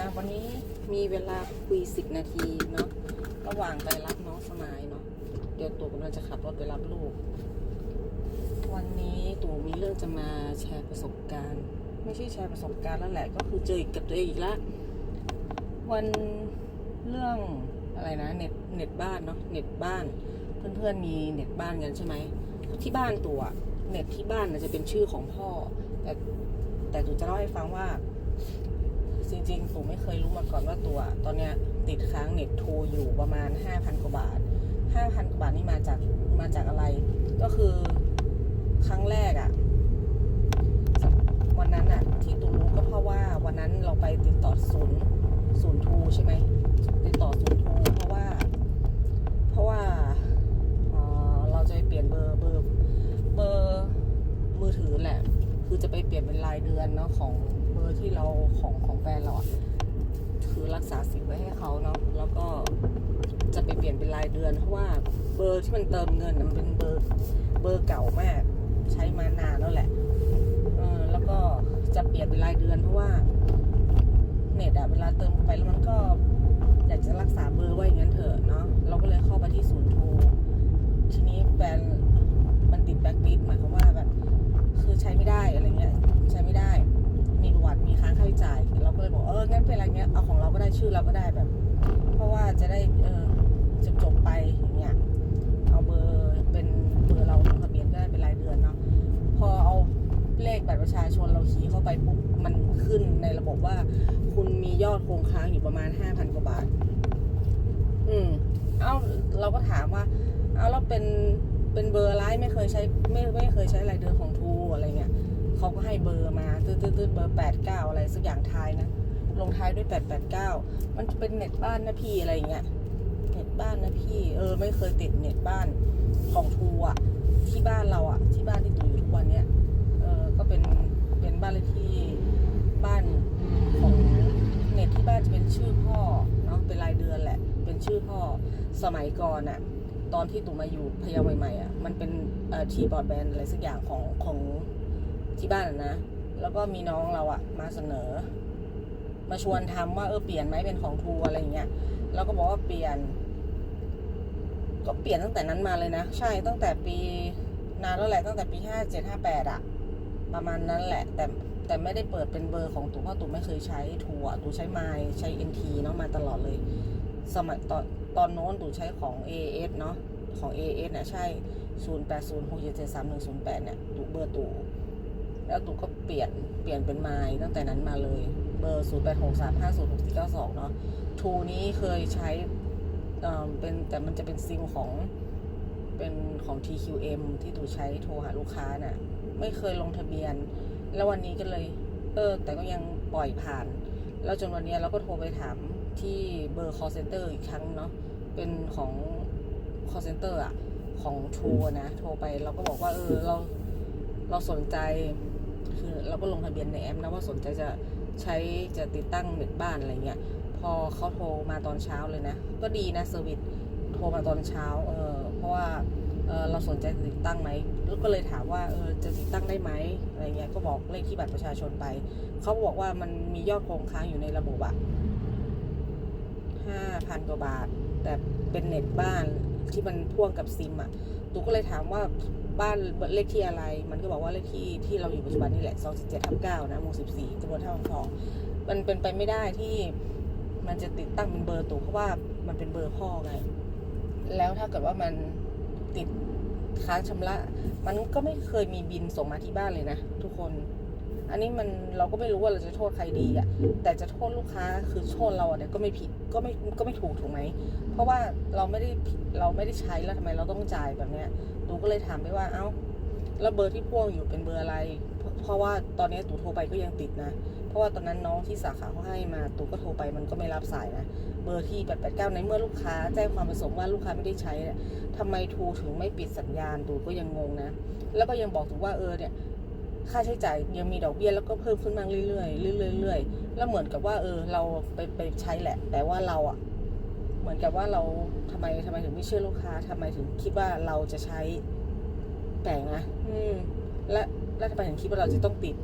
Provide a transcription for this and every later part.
อะวันนี้มีเวลาคุยสิบนาทีเนาะระหว่างไปรับน้องสมายเนาะเดี๋ยวตู่กำลังจะขับรถไปรับลูก วันนี้ตู่มีเรื่องจะมาแชร์ประสบการณ์ ไม่ใช่แชร์ประสบการณ์แล้วแหละ ก็คือเจอกับตัวเองอีกละวันเรื่องอะไรนะเน็ตเน็ตบ้านเนาะเน็ตบ้าน เพื่อนๆมีเน็ตบ้านกันใช่ไหมที่บ้านตัวเน็ตที่บ้านนะจะเป็นชื่อของพ่อ แต่แต่ตู่จะเล่าให้ฟังว่า จริงๆตูไม่เคยรู้มาก่อนว่าตัว ตอนเนี้ยติดค้างเน็ตทรอยู่ประมาณ 5,000 กว่าบาท 5,000 กว่าบาทนี่มาจากมาจากอะไร ก็คือครั้งแรกอะวันนั้นอะที่ตูรู้ก็เพราะว่าวันนั้นเราไปติดต่อศูนย์ศูนย์ทูใช่ไหมติดต่อศูนย์ทูเพราะว่า เพราะว่าเเราจะไปเปลี่ยนเบอร์เบอร์เบอร์มือถือแหละ คือจะไปเปลี่ยนเป็นรายเดือนเนาะของเบอร์ที่เราของของแฟนเราอะคือรักษาสิทธิ์ไว้ให้เขาเนาะแล้วก็จะไปเปลี่ยนเป็นรายเดือน เพราะว่าเบอร์ที่มันเติมเงินน่ะมันเป็นเบอร์เบอร์เก่ามาก ใช้มานานแล้วแหละเออแล้วก็จะเปลี่ยนเป็นรายเดือน เพราะว่าเน็ตอะเวลาเติมไปแล้วมันก็อยากจะรักษาเบอร์ไว้อย่างนั้นเถอะเนาะเราก็เลยเข้าไปที่ศูนย์โทรทีนี้แฟนมันติดแบล็คลิสต์หมายความว่าแบบ ใช้ไม่ได้อะไรเงี้ยใช้ไม่ได้ มีประวัติมีค้างค่าใช้จ่าย เราก็เลยบอกเอองั้นเป็นอะไรเงี้ยเอาของเราก็ได้ชื่อเราก็ได้แบบ เพราะว่าจะได้เออจบจบไปอย่างเงี้ยเอาเบอร์เป็นเบอร์เราลงทะเบียนก็ได้เป็นรายเดือนเนาะพอเอาเลขบัตรประชาชนเราขี่เข้าไปปุ๊บมันขึ้นในระบบว่า คุณมียอดคงค้างอยู่ประมาณห้าพันกว่าบาท อืม เอ้าเราก็ถามว่า เอาแล้วเป็น เป็นเบอร์อะไรไม่เคยใช้ไม่ไม่เคยใช้รายเดือนของทูอะไรเงี้ยเขาก็ให้เบอร์มาตืดตืดตืดเบอร์แปดเก้าอะไรสักอย่างท้ายนะลงท้ายด้วยแปดแปดเก้ามันจะเป็นเน็ตบ้านนะพี่อะไรเงี้ยเน็ตบ้านนะพี่เออไม่เคยติดเน็ตบ้านของทูอะที่บ้านเราอะ ที่บ้านที่ตูอยู่ทุกวันเนี้ยเออก็เป็นเป็นบ้านเลขที่บ้านของเน็ตที่บ้านจะเป็นชื่อพ่อเนาะเป็นรายเดือนแหละ เป็นชื่อพ่อสมัยก่อนอะ ตอนที่ตู่มาอยู่พะเยาใหม่ๆอะมันเป็นทีบอร์ดแบนอะไรสักอย่างของของที่บ้านอะนะ แล้วก็มีน้องเราอะมาเสนอ มาชวนทำว่าเออเปลี่ยนไหมเป็นของทูอะไรอย่างเงี้ยเราก็บอกว่าเปลี่ยน ก็เปลี่ยนตั้งแต่นั้นมาเลยนะ ใช่ตั้งแต่ปีนานแล้วแหละตั้งแต่ปีห้าเจ็ดห้าแปดอะประมาณนั้นแหละ แต่แต่ไม่ได้เปิดเป็นเบอร์ของตู่เพราะตู่ไม่เคยใช้ทูอะตู่ใช้ไมล์ใช้เอ็นทีเนาะมาตลอดเลย สมัยตอน ตอนโน้นตู่ใช้ของ AS เนาะของ AS เนี่ยใช่ 0 8 0 6 7 7 3 1 0 8 เนี่ยตู่เบอร์ตู่แล้วตู่ก็เปลี่ยนเปลี่ยนเป็นไมล์ตั้งแต่นั้นมาเลย เบอร์ 0 8 6 3 5 0 6 4 9 2 เนาะทูนี้เคยใช้เอ่อเป็นแต่มันจะเป็นซิมของเป็นของ TQM ที่ตู่ใช้โทรหาลูกค้าน่ะ ไม่เคยลงทะเบียน แล้ววันนี้ก็เลย เออ แต่ก็ยังปล่อยผ่าน แล้วจนวันเนี้ยเราก็โทรไปถาม ที่เบอร์ call center อีกครั้งเนาะเป็นของ call center อะของทูนะ โทรไปเราก็บอกว่า เออเราเราสนใจ คือเราก็ลงทะเบียนในแอปนะว่าสนใจจะใช้จะติดตั้งเน็ตบ้านอะไรเงี้ยพอเขาโทรมาตอนเช้าเลยนะ ก็ดีนะเซอร์วิสโทรมาตอนเช้าเออเพราะว่าเออเราสนใจติดตั้งไหมแล้วก็เลยถามว่าเออจะติดตั้งได้ไหมอะไรเงี้ยก็บอกเลขที่บัตรประชาชนไป เขาบอกว่ามันมียอดคงค้างอยู่ในระบบอะ ห้าพันกว่าบาท แต่เป็นเน็ตบ้านที่มันพ่วงกับซิมอะตูก็เลยถามว่าบ้านเลขที่อะไร มันก็บอกว่าเลขที่ที่เราอยู่ปัจจุบันนี่แหละสองสิบเจ็ดทับเก้านะหมู่สิบสี่ตำบลท่าวังทอง มันเป็นไปไม่ได้ที่มันจะติดตั้งเป็นเบอร์ตูเพราะว่ามันเป็นเบอร์พ่อไง แล้วถ้าเกิดว่ามันติดค้างชำระ มันก็ไม่เคยมีบินส่งมาที่บ้านเลยนะทุกคน อันนี้มันเราก็ไม่รู้ว่าเราจะโทษใครดีอะ่ะ แต่จะโทษลูกค้าคือโทษเราอะเนี่ยก็ไม่ผิดก็ไม่ก็ไม่ถูกถูกไหม เพราะว่าเราไม่ได้เราไม่ได้ใช้แล้วทำไมเราต้องจ่ายแบบเนี้ยตูก็เลยถามไปว่า เอ้าแล้วเบอร์ที่พ่วงอยู่เป็นเบอร์อะไร เพราะเพราะว่าตอนนี้ตูโทรไปก็ยังติดนะ เพราะว่าตอนนั้นน้องที่สาขาเขาให้มาตูก็โทรไปมันก็ไม่รับสายนะ เบอร์ที่889ในเมื่อลูกค้าแจ้งความประสงค์ว่าลูกค้าไม่ได้ใช้เนี่ยทำไมทูถึงไม่ปิดสัญญาณตูก็ยังงงนะ แล้วก็ยังบอกถูกว่าเออเนี่ย ค่าใช้จ่ายยังมีดอกเบี้ยแล้วก็เพิ่มขึ้นมาเรื่อยๆเรื่อยๆเรื่อยๆแล้วเหมือนกับว่า เออ เราไปไปใช้แหละ แต่ว่าเราอะ เหมือนกับว่าเราทำไมทำไมถึงไม่เชื่อลูกค้าทำไมถึงคิดว่าเราจะใช้แปลกนะอืม และและทำไมถึงคิดว่าเราจะต้องติด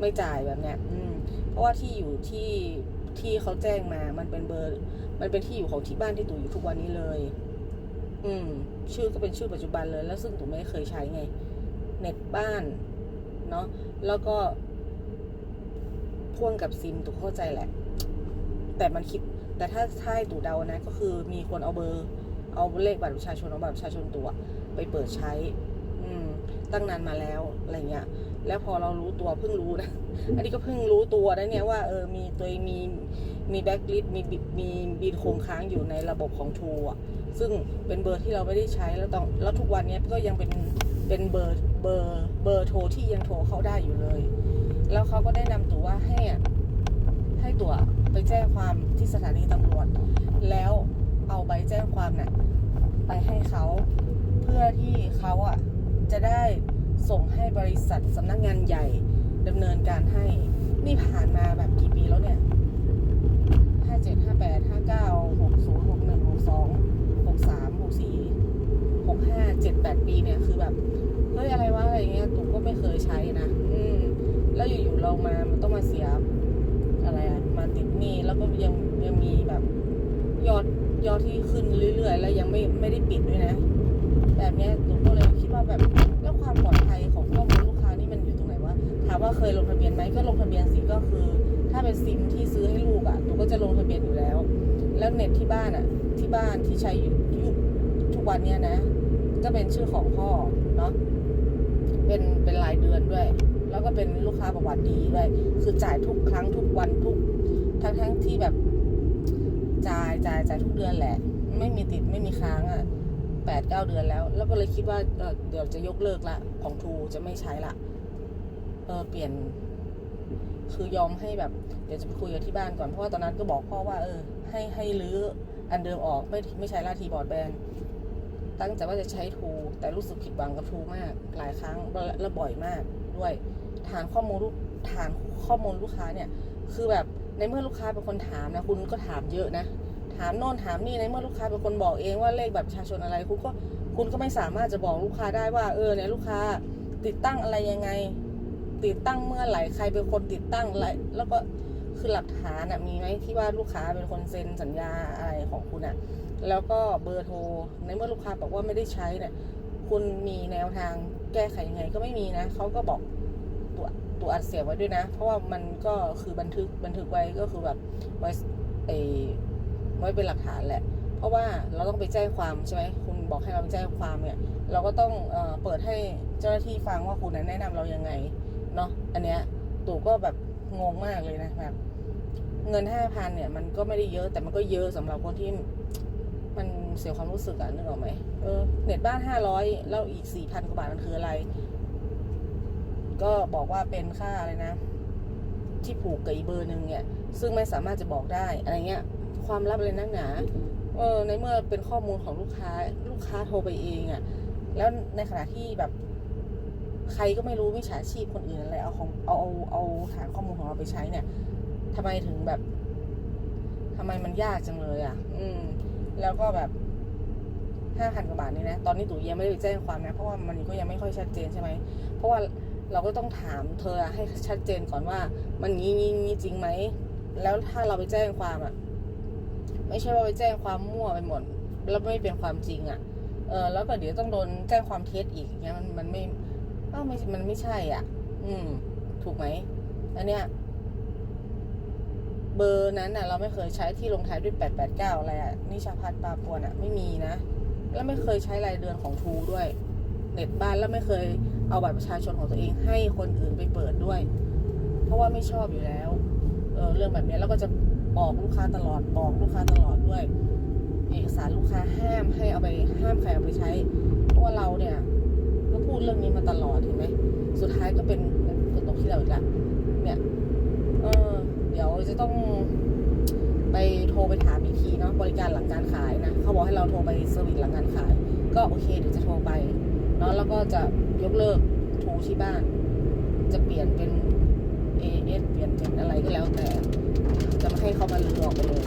ไม่จ่ายแบบเนี้ย อืม เพราะว่าที่อยู่ที่ที่เขาแจ้งมา มันเป็นเบอร์ มันเป็นที่อยู่ของที่บ้านที่ตู่อยู่ทุกวันนี้เลย อืม ชื่อก็เป็นชื่อปัจจุบันเลย แล้วซึ่งตู่ไม่เคยใช้ไง เน็ตบ้าน เนาะแล้วก็พ่วงกับซิมตู่เข้าใจแหละ แต่มันคิด แต่ถ้าใช่ตู่เดานะ ก็คือมีคนเอาเบอร์ เอาเลขบัตรประชาชนเอาบัตรประชาชนตัว ไปเปิดใช้ อืม ตั้งนานมาแล้วอะไรเงี้ย แล้วพอเรารู้ตัวเพิ่งรู้นะ อันนี้ก็เพิ่งรู้ตัวนะเนี่ยว่าเออมีตัวมี มีแบ็กลิสมีบิมีบินคงค้างอยู่ในระบบของทูอะซึ่งเป็นเบอร์ที่เราไม่ได้ใช้แล้วต้องแล้วทุกวันนี้ก็ยังเป็นเป็นเบอร์เบอร์เบอร์โทรที่ยังโทรเข้าได้อยู่เลย แล้วเขาก็ได้นำตัวว่าให้อะให้ตัวไปแจ้งความที่สถานีตำรวจ แล้วเอาใบแจ้งความน่ะไปให้เขาเพื่อที่เขาอะจะได้ส่งให้บริษัทสำนักงานใหญ่ดำเนินการให้ นี่ผ่านมาแบบกี่ปีแล้วเนี่ย เจ็ดห้าแปดห้าเก้าหกศูนย์หกหนึ่งหกสองหกสามหกสี่หกห้าเจ็ดแปดปีเนี่ยคือแบบเฮ้ยอะไรวะอะไรเงี้ยตุ๊กก็ไม่เคยใช้นะ อืมแล้วอยู่ๆเรามามันต้องมาเสียอะไรอะมาติดหนี้แล้วก็ยังยังมีแบบยอดยอดที่ขึ้นเรื่อยๆ แล้วยังไม่ไม่ได้ปิดด้วยนะ แบบเนี้ยตุ๊กก็เลยคิดว่าแบบแล้วความปลอดภัยของข้อมูลลูกค้านี่มันอยู่ตรงไหนวะถามว่าเคยลงทะเบียนไหมก็ลงทะเบียนสิก็คือ ถ้าเป็นซิมที่ซื้อให้ลูกอะตุ๊กก็จะลงทะเบียนอยู่แล้ว แล้วเน็ตที่บ้านอะที่บ้านที่ใช้อยู่ทุกวันเนี้ยนะ ก็เป็นชื่อของพ่อเนาะเป็นเป็นรายเดือนด้วย แล้วก็เป็นลูกค้าประวัติดีด้วย คือจ่ายทุกครั้งทุกวันทุกทั้งทั้งที่แบบจ่ายจ่ายจ่ายทุกเดือนแหละ ไม่มีติดไม่มีค้างอะ่ะแปดเก้าเดือนแล้ว แล้วก็เลยคิดว่าเดี๋ยวจะยกเลิกละของทูจะไม่ใช้ละเออเปลี่ยน คือยอมให้แบบเดี๋ยวจะไปคุยกับที่บ้านก่อนเพราะว่าตอนนั้นก็บอกพ่อว่าเออ ให้ให้รื้ออันเดิมออกไม่ไม่ใช้ลาทีบอร์ดแบนตั้งใจว่าจะใช้ทูแต่รู้สึกผิดหวังกับทูมาก หลายครั้งและและบ่อยมากด้วยฐานข้อมูลลูกฐานข้อมูลลูกค้าเนี่ย คือแบบในเมื่อลูกค้าเป็นคนถามนะคุณก็ถามเยอะนะถามโน่นถามนี่ในเมื่อลูกค้าเป็นคนบอกเองว่าเลขแบบประชาชนอะไรคุณก็คุณก็ไม่สามารถจะบอกลูกค้าได้ว่าเออเนี่ยลูกค้าติดตั้งอะไรยังไง ติดตั้งเมื่อไหร่ใครเป็นคนติดตั้งอะไรแล้วก็คือหลักฐานอะมีไหมที่ว่าลูกค้าเป็นคนเซ็นสัญญาอะไรของคุณอะแล้วก็เบอร์โทรในเมื่อลูกค้าบอกว่าไม่ได้ใช้เนี่ยคุณมีแนวทางแก้ไขยังไงก็ไม่มีนะเขาก็บอกตัวตัวอัดเสียไว้ด้วยนะ เพราะว่ามันก็คือบันทึกบันทึกไว้ก็คือแบบไว้ไอไว้เป็นหลักฐานแหละ เพราะว่าเราต้องไปแจ้งความใช่ไหมคุณบอกให้เราไปแจ้งความเนี่ย เราก็ต้องเอเปิดให้เจ้าหน้าที่ฟังว่าคุณนั้นแนะนำเรายังไง เนาะอันเนี้ยตู่ก็แบบงงมากเลยนะแบบเงินห้าพันเนี่ย มันก็ไม่ได้เยอะแต่มันก็เยอะสำหรับคนที่ มันเสียความรู้สึกอะนึกออกไหมเออเน็ตบ้านห้าร้อยแล้วอีกสี่พันกว่าบาทมันคืออะไร ก็บอกว่าเป็นค่าอะไรนะ ที่ผูกกับอีเบอร์หนึ่งเนี่ย ซึ่งไม่สามารถจะบอกได้อะไรเงี้ย ความลับอะไรนักหนาเออในเมื่อเป็นข้อมูลของลูกค้า ลูกค้าโทรไปเองอะแล้วในขณะที่แบบ ใครก็ไม่รู้มิจฉาชีพคนอื่นอะไรเอาของเอาเอาเอาฐานข้อมูลของเราไปใช้เนี่ยทำไมถึงแบบทำไมมันยากจังเลยอะ อืม แล้วก็แบบห้าพันกว่าบาทนี่นะ ตอนนี้ตู่ยังไม่ได้ไปแจ้งความนะ เพราะว่ามันก็ยังไม่ค่อยชัดเจนใช่ไหม เพราะว่าเราก็ต้องถามเธอให้ชัดเจนก่อนว่า มันงี้งี้งี้จริงไหม แล้วถ้าเราไปแจ้งความอะ ไม่ใช่ว่าไปแจ้งความมั่วไปหมด แล้วไม่เป็นความจริงอะ เออ แล้วก็เดี๋ยวต้องโดนแจ้งความเท็จอีกอย่างเงี้ยมันมันไม่ เอ้าไม่มันไม่ใช่อะ อืม ถูกไหมอันเนี้ยเบอร์นั้นน่ะ เราไม่เคยใช้ที่ลงท้ายด้วย889อะไรอะนิชาพัฒน์ปาปวนอะ ไม่มีนะ แล้วไม่เคยใช้รายเดือนของทูด้วย เน็ตบ้านแล้วไม่เคยเอาบัตรประชาชนของตัวเองให้คนอื่นไปเปิดด้วย เพราะว่าไม่ชอบอยู่แล้ว เออเรื่องแบบเนี้ยแล้วก็จะบอกลูกค้าตลอดบอกลูกค้าตลอดด้วย เอกสารลูกค้าห้ามให้เอาไปห้ามใครเอาไปใช้เพราะว่าเราเนี่ย พูดเรื่องนี้มาตลอดเห็นไหมสุดท้ายก็เป็นก็ตกที่เราอีกละเนี่ยเออเดี๋ยวจะต้องไปโทรไปถามอีกทีเนาะบริการหลังการขายนะเขาบอกให้เราโทรไปเซอร์วิสหลังการขาย ก็โอเคเดี๋ยวจะโทรไปเนาะแล้วก็จะยกเลิกทูที่บ้าน จะเปลี่ยนเป็น AS เปลี่ยนเป็นอะไรก็แล้วแต่ จะไม่ให้เขามาลือออกไปเลย